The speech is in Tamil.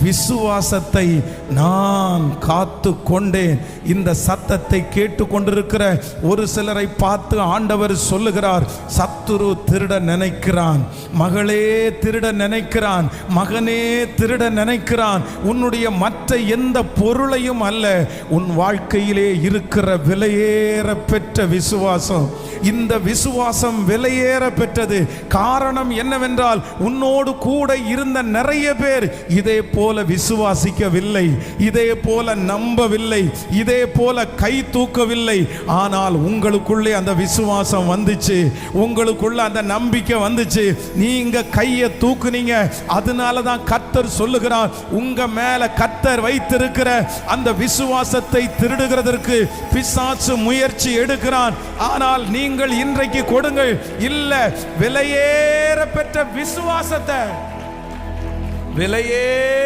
விசுவாசத்தை நான் காத்து கொண்டேன் இந்த சத்தத்தை கேட்டுக்கொண்டிருக்கிற ஒரு சிலரை பார்த்து ஆண்டவர் சொல்லுகிறார் சத்துரு திருட நினைக்கிறான் மகளே திருட நினைக்கிறான் மகனே திருட நினைக்கிறான் உன்னுடைய மற்ற எந்த பொருளையும் அல்ல உன் வாழ்க்கையிலே இருக்கிற விலையேற பெற்ற விசுவாசம். இந்த விசுவாசம் விலையேற பெற்றது. காரணம் என்னவென்றால் உன்னோடு கூட இருந்த நிறைய பேர் இதை இதே போல விசுவாசிக்கவில்லை இதே போல நம்பவில்லை இதே போல கை தூக்கவில்லை. ஆனால் உங்களுக்குள்ளே அந்த விசுவாசம் வந்துச்சு உங்களுக்குள்ள அந்த நம்பிக்கை வந்துச்சு. நீங்க கையை தூக்குனீங்க அதனால தான் கத்தர் சொல்லுகிறார் உங்க மேல கத்தர் வைத்திருக்கிற அந்த விசுவாசத்தை திருடுகிறதற்கு பிசாசு முயற்சி எடுக்கிறான். ஆனால் நீங்கள் இன்றைக்கு கொடுங்கள் இல்ல விலையேற பெற்ற விசுவாசத்தை விலையே